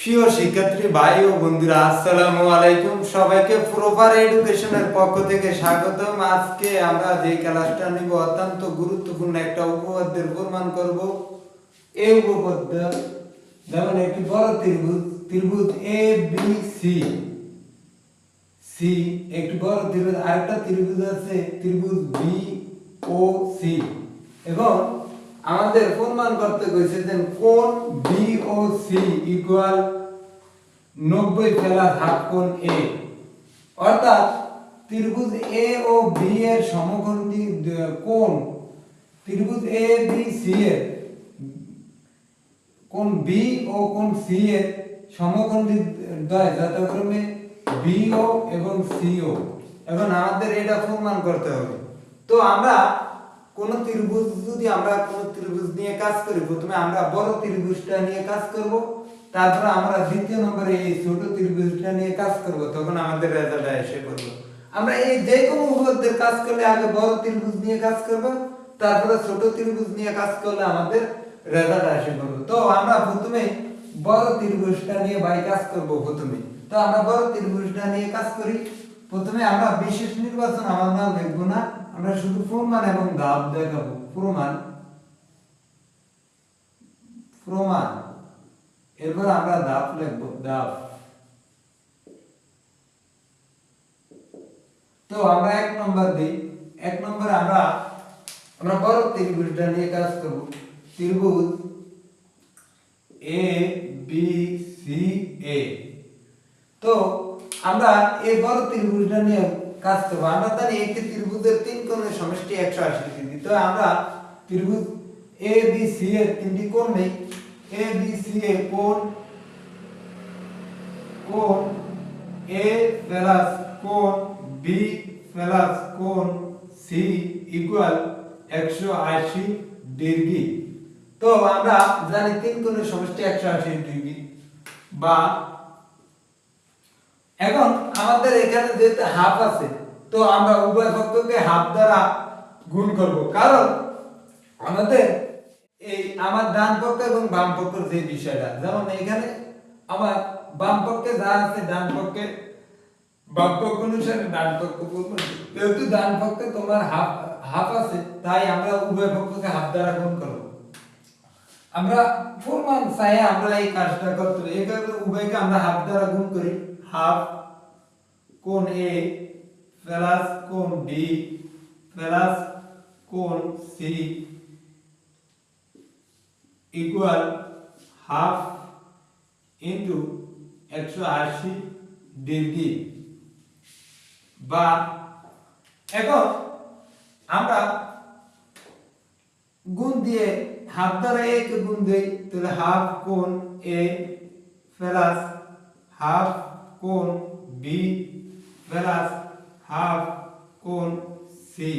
প্রিয় শিক্ষার্থী, ভাই ও বন্ধুরা, আসসালামু আলাইকুম। সবাইকে প্রপার এডুকেশনের পক্ষ থেকে স্বাগতম। আজকে আমরা যে ক্লাসটা নিব, অত্যন্ত গুরুত্বপূর্ণ একটা উপপাদ্যের প্রমাণ করব। এই উপপাদ্য যেমন একটি বড় ত্রিভুজ ত্রিভুজ এ বি সি সি একটি বড় ত্রিভুজ, আরেকটা ত্রিভুজ আছে, ত্রিভুজ বি ও সি এবং আমাদের প্রমাণ করতে কইছে যে বি ও সি ইকুয়াল নব্বই প্লাস হাফ কোণ এ অর্থাৎ ত্রিভুজ এ ও বি এর সমকোণী কোণ, ত্রিভুজ এ বি সি এর, কোণ বি ও কোণ সি এর সমকোণী দ্বয় যথাক্রমে বিও এবং সিও এখন আমাদের এটা প্রমাণ করতে হবে। তো আমরা কোন ত্রিভুজ যদি আমরা কোন ত্রিভুজ নিয়ে কাজ করি, প্রথমে আমরা বড় ত্রিভুজটা নিয়ে কাজ করব, তারপরে আমরা দ্বিতীয় নম্বরে এই ছোট ত্রিভুজটা নিয়ে কাজ করব, তখন আমাদের রেজাল্ট এসে পড়বে। আমরা এই যে কোনো উপপাদ্যের কাজ করলে আগে বড় ত্রিভুজ নিয়ে কাজ করব, তারপরে ছোট ত্রিভুজ নিয়ে কাজ করলে আমাদের রেজাল্ট এসে পড়বে। তো আমরা প্রথমে বড় ত্রিভুজটা নিয়ে বাই কাজ করব প্রথমে। তো আমরা বড় ত্রিভুজটা নিয়ে কাজ করি। প্রথমে আমরা বিশেষ নির্বাচন আমার লিখব না। আমরা শুধু প্রমাণ এবং ধাপ দেখাবো প্রমাণ প্রমাণ এরপর আমরা ধাপ লিখব ধাপ তো আমরা এক নম্বর দিই এক নম্বরে আমরা আমরা বড় ত্রিভুজটা নিয়ে কাজ করব ত্রিভুজ এ বি সি এ তো আমরা এই বড় ত্রিভুজটা নিয়ে কাজ করব আমরা জানি একটি ত্রিভুজের তিন কোণের সমষ্টি একশো আশি ডিগ্রি তো আমরা ত্রিভুজ এ বি সি এর তিনটি কোণ নেই। এ বি সি এ কোণ কোণ এ প্লাস কোণ বি প্লাস কোণ সি ইকুয়াল একশো আশি ডিগ্রি। তো আমরা জানি তিন কোণের সমষ্টি একশো আশি ডিগ্রি বা এখন আমাদের এখানে যেহেতু হাফ আছে, তো আমরা উভয় পক্ষকে হাফ দ্বারা গুণ করব। কারণ আমাদের এই আমার ডান পক্ষ এবং বাম পক্ষের যে বিষয়টা, যেমন এখানে আমার বাম পক্ষে যা আছে ডান পক্ষে, বাম পক্ষ অনুসারে ডান পক্ষ। যেহেতু ডান পক্ষে তোমার হাফ হাফ আছে, তাই আমরা উভয় পক্ষকে হাফ দ্বারা গুণ করব। আমরা প্রমাণ চাই আমরা এই কাজটা করতে এই কারণে উভয়কে আমরা হাফ দ্বারা গুণ করি। হাফ কোণ এ প্লাস কোণ বি প্লাস কোণ সি ইকুয়াল হাফ ইন্টু একশো আশি ডিগ্রি। বা এখন আমরা গুণ দিয়ে হাফ দ্বারা এ কে গুণ দেই, তাহলে হাফ কোণ এ প্লাস হাফ কোণ বি প্লাস হাফ কোণ সি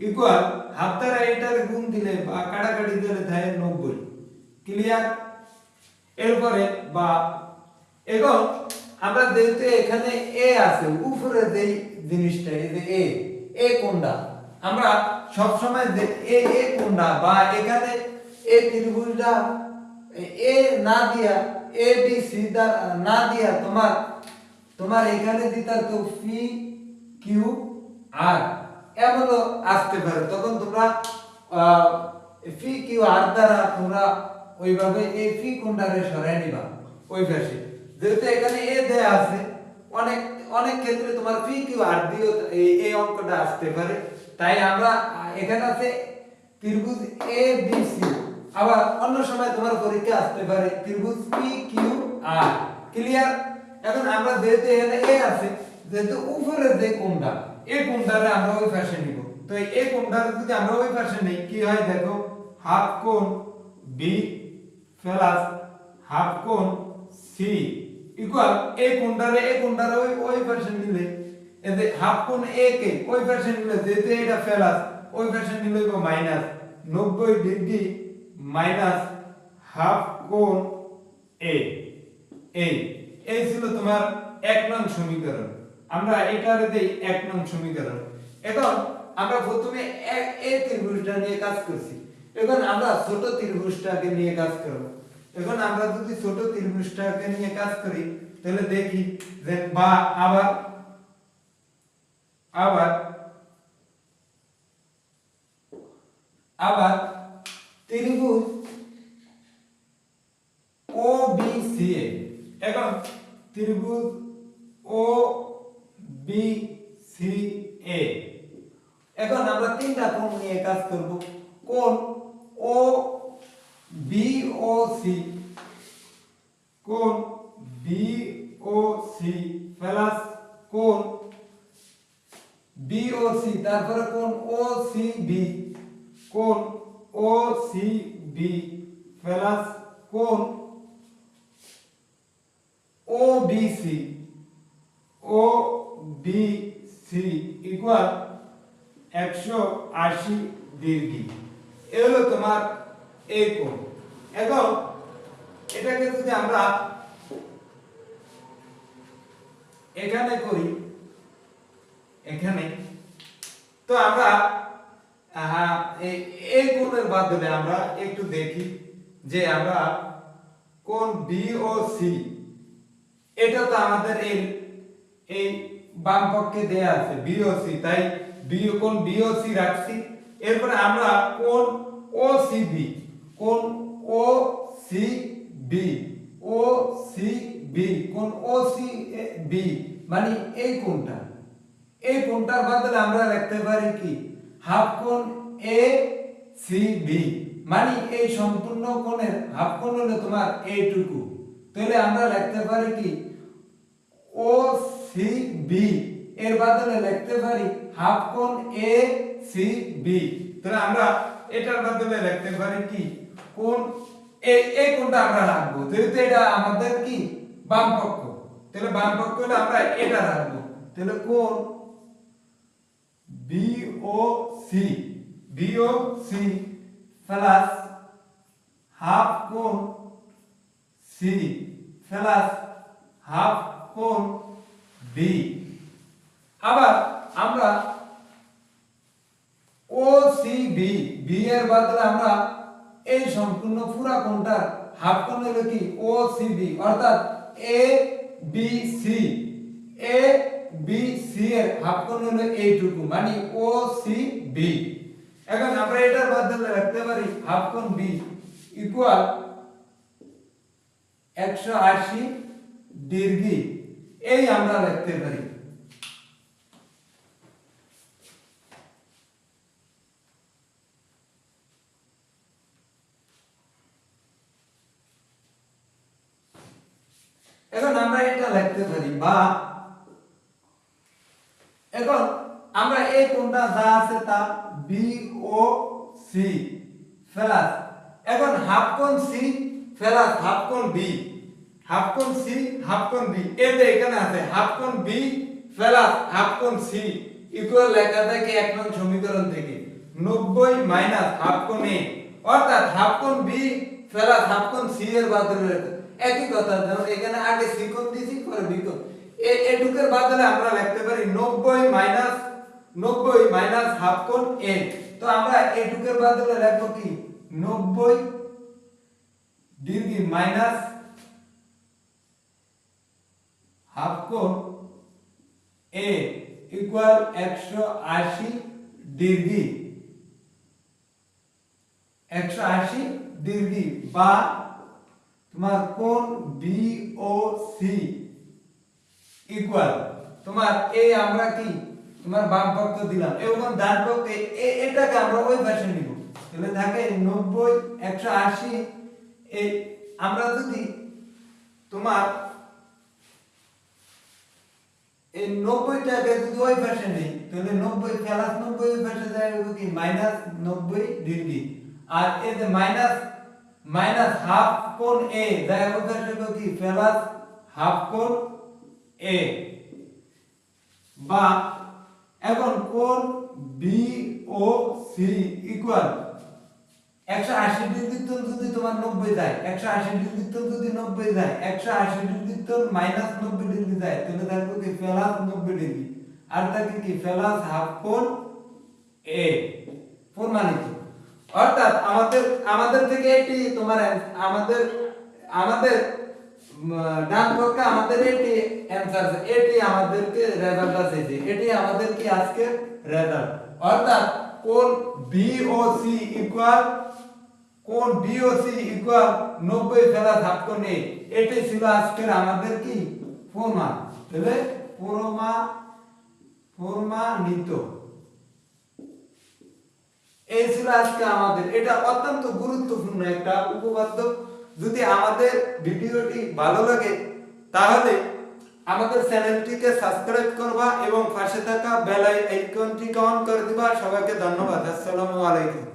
ইকুয়াল হাফ দ্বারা এটার গুণ দিলে বা কাটাকাটি দিলে থাকে নব্বই। ক্লিয়ার এরপরে বা। এখন আমরা যেহেতু এখানে এ আছে, উপরে যে জিনিসটা, এই যে এ এ কোনটা আমরা সব সময় যে এ এ কোনটা বা এখানে এ ত্রিভুজটা এ না দিয়া এ বি সি না দিয়া তোমার তোমার এখানে দিতা তো পি কিউ, আর, এমনও আসতে পারে। তখন তোমরা পি কিউ, আর দ্বারা তোমরা ওইভাবে এই পি কোনটারে সরাই নিবা, ওই পাশে। যেহেতু এখানে এ দেয়া আছে, অনেক অনেক ক্ষেত্রে তোমার পি কিউ, আর দিয়েও এই অঙ্কটা আসতে পারে। তাই আমরা এখানে আছে ত্রিভুজ এ, বি, সি। আবার অন্য সময় তোমার পরীক্ষা আসতে পারে। ত্রিভুজ পি কিউ আর ক্লিয়ার এখন আমরা যেহেতু এখানে এ আছে, যেহেতু উপরে যে কোণটা এই কোণটারে আমরা ওই পাশে নিব। তো এই কোণটারে যদি আমরা ওই পাশে নেই, কি হয় দেখো? হাফ কোণ বি প্লাস হাফ কোণ সি ইকুয়াল এই কোণটারে এই কোণটারে ওই ওই পাশে নিলে এতে হাফ কোণ এ কে ওই পাশে নিলে, যেহেতু এটা প্লাস ওই পাশে নিলে মাইনাস নব্বই ডিগ্রি মাইনাস হাফ কোণ এ এই এই ছিল তোমার এক নং সমীকরণ। আমরা এটারে দেই এক নং সমীকরণ। এখন আমরা প্রথমে এক এ ত্রিভুজটা নিয়ে কাজ করছি। এখন আমরা ছোট ত্রিভুজটাকে নিয়ে কাজ করব। এখন আমরা যদি ছোট ত্রিভুজটাকে নিয়ে কাজ করি, তাহলে দেখি যে বা আবার আবার আবার ত্রিভুজ ও, বি, সি, এ। এখন ত্রিভুজ ও, বি, সি, এ। এখন আমরা তিনটা কোণ নিয়ে কাজ করব। কোণ ও, বি, ও, সি। কোণ বি, ও, সি প্লাস কোণ বি, ও, সি। তারপরে কোণ ও, সি, বি। কোণ ও সি বি প্লাস কোণ O B C O B C equal একশো আশি ডিগ্রি। এ হলো তোমার এই কোণ। এখন এটাকে যদি আমরা এখানে করি, এখানে, তো আমরা এই- কোণের মাধ্যমে আমরা একটু দেখি যে আমরা কোন বি ও সি এটা তো আমাদের এই এই বাম পক্ষে দেয়া আছে বি ও সি তাই বি কোন বি ও সি রাখছি, এরপরে আমরা কোন ও সি বি কোন O C B O C B কোন ও সি বি মানে এই কোনটা? এই কোণটার বদলে আমরা লিখতে পারি কি? হাফ কোণ এ সি বি মানে এই সম্পূর্ণ কোণের হাফ কোণ হলো তোমার এইটুকু তাহলে আমরা লিখতে পারি কি? ও সি বি এর বদলে লিখতে পারি হাফ কোণ এ সি বি তাহলে আমরা এটার বদলে লিখতে পারি কি? কোণ এই এই কোণটা আমরা রাখব। যেহেতু এটা আমাদের কি? বাম পক্ষ। তাহলে বাম পক্ষ হলে আমরা এটা রাখব। তাহলে কোণ BOC BOC প্লাস হাফ কোণ C প্লাস হাফ কোণ B আবার আমরা OCB B এর বদলে আমরা এই সম্পূর্ণ পুরা কোণটার হাফ কোণ হলো কি OCB অর্থাৎ A B C, A C এর হাফ কোণ হলো এইটুকু মানে ও বি এখন আমরা এটার বদলে রাখতে পারি হাফ কোণ বি ইকুয়াল একশো আশি এই আমরা লিখতে পারি। এখন আমরা এটা লিখতে পারি বা এখন আমরা এই কোণটা যা আছে তা বি ও সি প্লাস এখন হাফ কোণ সি প্লাস হাফ কোণ বি হাফ কোণ সি হাফ কোণ বি যে এখানে আছে হাফ কোণ বি প্লাস হাফ কোণ সি ইকুয়াল লেখা থাকে এক নং সমীকরণ থেকে। 90 মাইনাস হাফ কোণ এ অর্থাৎ হাফ কোণ বি প্লাস হাফ কোণ সি এর বদলে একই কথা, যেমন এখানে আগে সি কোণ দিয়েছি, পরে বি কোণ। এ- এটুকের বদলে আমরা লিখতে পারি 90 মাইনাস 90 মাইনাস হাফ কোণ এ তো আমরা এটুকের বদলে লিখব কি? 90 ডিগ্রি মাইনাস হাফ কোণ এ ইকুয়াল 180 ডিগ্রি। 180 ডিগ্রি বা তোমার কোণ বি ও সি ইকুয়াল তোমার এই আমরা কি? তোমার বাম পক্ষ দিলাম। এবং ডান পক্ষে, এ- এটাকে আমরা ওই পাশে নিব। তাহলে থাকে 90 180 এই আমরা যদি তোমার এই 90 টাকে যদি ওই পাশে নেই, তাহলে 90 প্লাস 90 ওই পাশে যায় কি? Minus 90 degree. আর এই যে মাইনাস মাইনাস হাফ কোণ এ যায় ওই পাশে কি? প্লাস হাফ কোণ এ বা এখন কোণ বি ও সি ইকুয়াল একশো আশি ডিগ্রি তো যদি তোমার নব্বই যায়, একশো আশি ডিগ্রি তো যদি নব্বই যায়, একশো আশি ডিগ্রি তো মাইনাস নব্বই ডিগ্রি যায়, তাহলে থাকবে কি প্লাস নব্বই ডিগ্রি। আর থাকে কি প্লাস হাফ কোণ এ প্রমাণিত অর্থাৎ আমাদের আমাদের থেকে এটি তোমার আমাদের আমাদের ডান পক্ষে আমাদের এটি অ্যান্সার এটি আমাদেরকে রেজাল্ট আছে এটি আমাদের কি আজকে রেজাল্ট অর্থাৎ কোন বিওসি ইকুয়াল কোন বিওসি ইকুয়াল 90 প্লাস হাফ কোণ এ এটি ছিল আজকের আমাদের কি? প্রমাণ। তাহলে প্রমা, প্রমাণিত। এই ছিল আজকে আমাদের। এটা অত্যন্ত গুরুত্বপূর্ণ একটা উপপাদ্য। যদি আমাদের ভিডিওটি ভালো লাগে, তাহলে আমাদের চ্যানেলটিকে সাবস্ক্রাইব করবা এবং পাশে থাকা বেল আইকনটিকে অন করে দিবা। সবাইকে ধন্যবাদ। আসসালামু আলাইকুম।